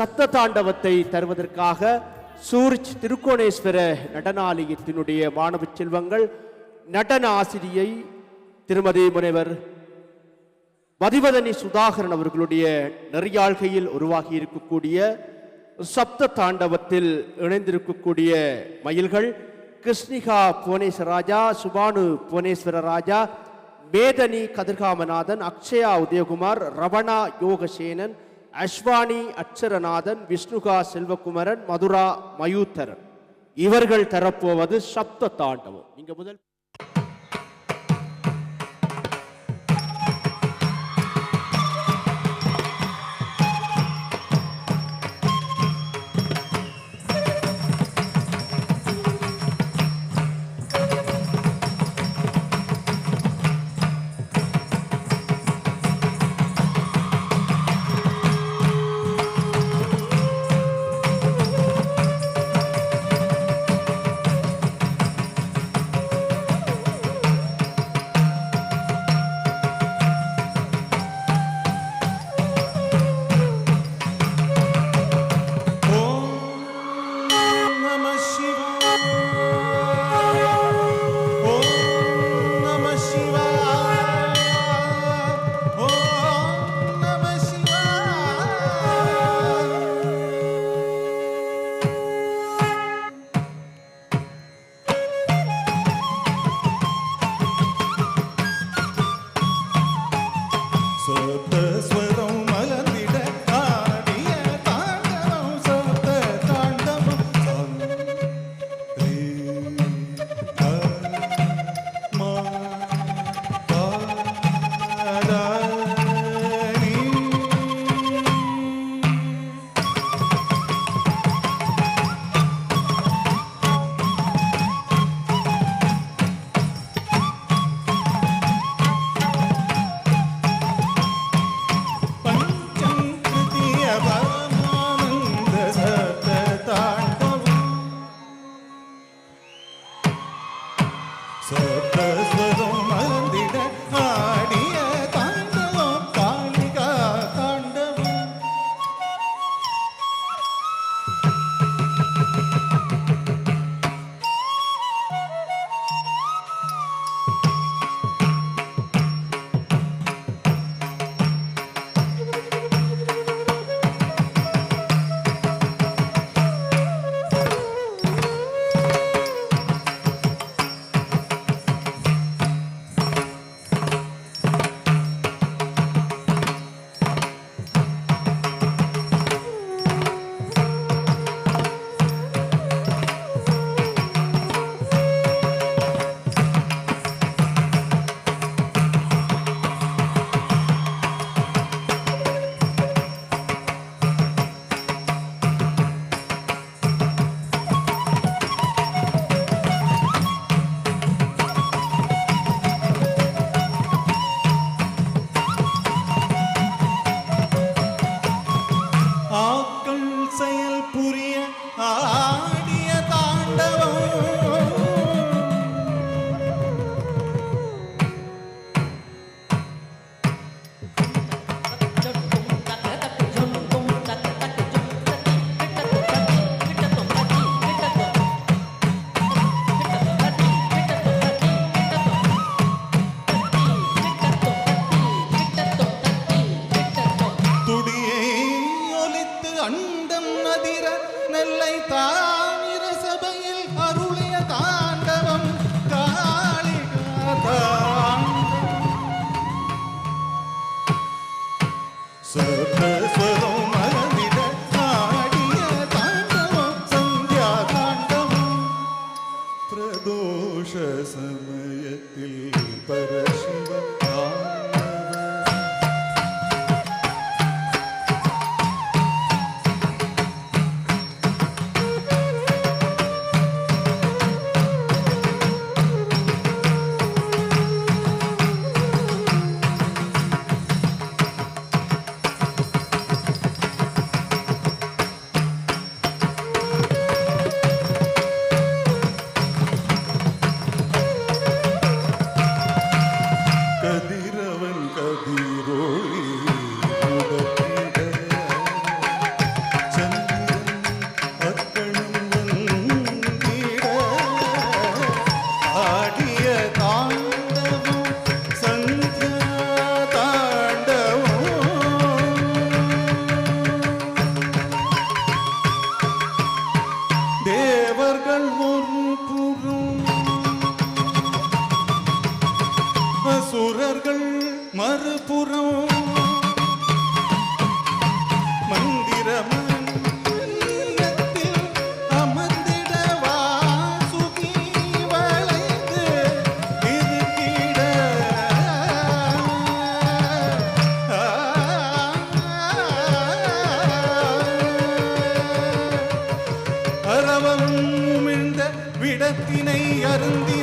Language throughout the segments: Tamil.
சத்த தாண்டவத்தை தருவதற்காக சூரிச் திருக்கோணேஸ்வர நடனாலயத்தினுடைய மாணவ செல்வங்கள் நடன ஆசிரியை திருமதி முனைவர் மதிவதனி சுதாகரன் அவர்களுடைய நெறியாழ்கையில் உருவாகி இருக்கக்கூடிய சப்த தாண்டவத்தில் இணைந்திருக்கக்கூடிய மயில்கள் கிருஷ்ணிகா புவனேஸ்வர ராஜா சுபானு புவனேஸ்வர ராஜா மேதனி கதிர்காமநாதன் அக்ஷயா உதயகுமார் ரவணா யோகசேனன் அஸ்வானி அச்சரநாதன் விஷ்ணுகா செல்வகுமரன் மதுரா மயூத்தரன். இவர்கள் தரப்போவது சப்த தாண்டவம். நீங்க முதல் அமிர்தத்தினை அருந்தி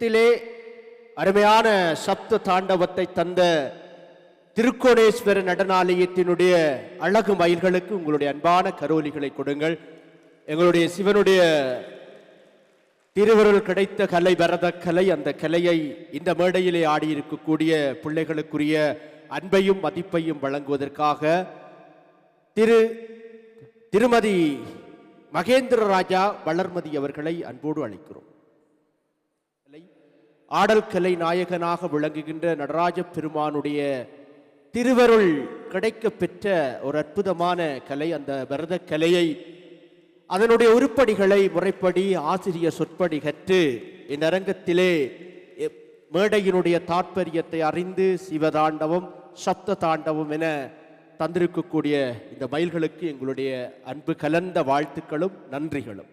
த்திலே அருமையான சப்த தாண்டவத்தை தந்த திருக்கோணேஸ்வர நடனாலயத்தினுடைய அழகு மயில்களுக்கு உங்களுடைய அன்பான கரோலிகளை கொடுங்கள். எங்களுடைய சிவனுடைய திருவருள் கிடைத்த கலை பரத கலை அந்த கலையை இந்த மேடையிலே ஆடியிருக்கக்கூடிய பிள்ளைகளுக்குரிய அன்பையும் மதிப்பையும் வழங்குவதற்காக திரு திருமதி மகேந்திர ராஜா வளர்மதி அவர்களை அன்போடு அழைக்கிறோம். ஆடல் கலை நாயகனாக விளங்குகின்ற நடராஜ பெருமானுடைய திருவருள் கிடைக்க பெற்ற ஒரு அற்புதமான கலை அந்த பரத கலையை அதனுடைய உருப்படிகளை முறைப்படி ஆசிரியர் சொற்படி கற்று இந்த அரங்கத்திலே மேடையினுடைய தாற்பயத்தை அறிந்து சிவதாண்டவம் சப்த தாண்டவம் என தந்திருக்கக்கூடிய இந்த மயில்களுக்கு எங்களுடைய அன்பு கலந்த வாழ்த்துக்களும் நன்றிகளும்.